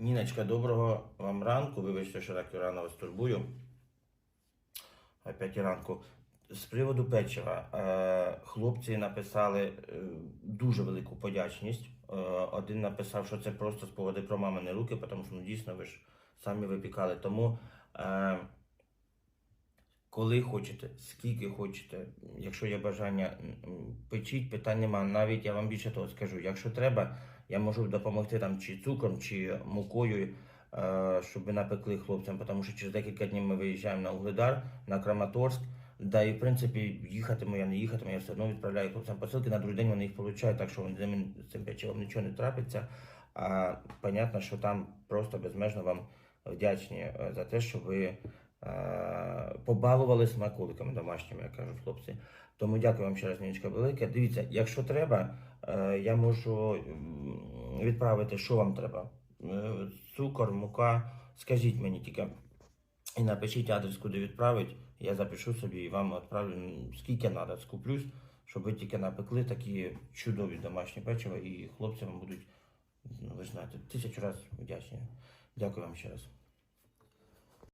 Ніночка, доброго вам ранку. Вибачте, що так рано вас турбую. О 5 ранку. З приводу печива. Е, хлопці написали е, дуже велику подячність. Е, один написав, що це просто з поводи про мамини руки, тому що ну, дійсно ви ж самі випікали. Тому коли хочете, скільки хочете, якщо є бажання, печіть, питань нема. Навіть я вам більше того скажу, якщо треба, я можу допомогти там чи цукром, чи мукою, е, щоб напекли хлопцям, тому що через декілька днів ми виїжджаємо на Угледар, на Краматорськ. Да, і в принципі їхатиму я не їхатиму, я все одно відправляю хлопцям посилки. На другий день вони їх получають, так що вони з цим печивом нічого не трапиться. А понятно, що там просто безмежно вам вдячні е, за те, що ви побалували смаколиками домашніми, як кажуть хлопці. Тому дякую вам ще раз, Ніночка, велике. Дивіться, якщо треба, е, я можу відправити, що вам треба. Е, Цукор, мука. Скажіть мені тільки. І напишіть адрес, куди відправити. Я запишу собі і вам відправлю скільки треба, скуплюсь, щоб ви тільки напекли такі чудові домашні печива, і хлопці вам будуть, ну, ви знаєте, тисячу разів вдячні. Дякую вам ще раз.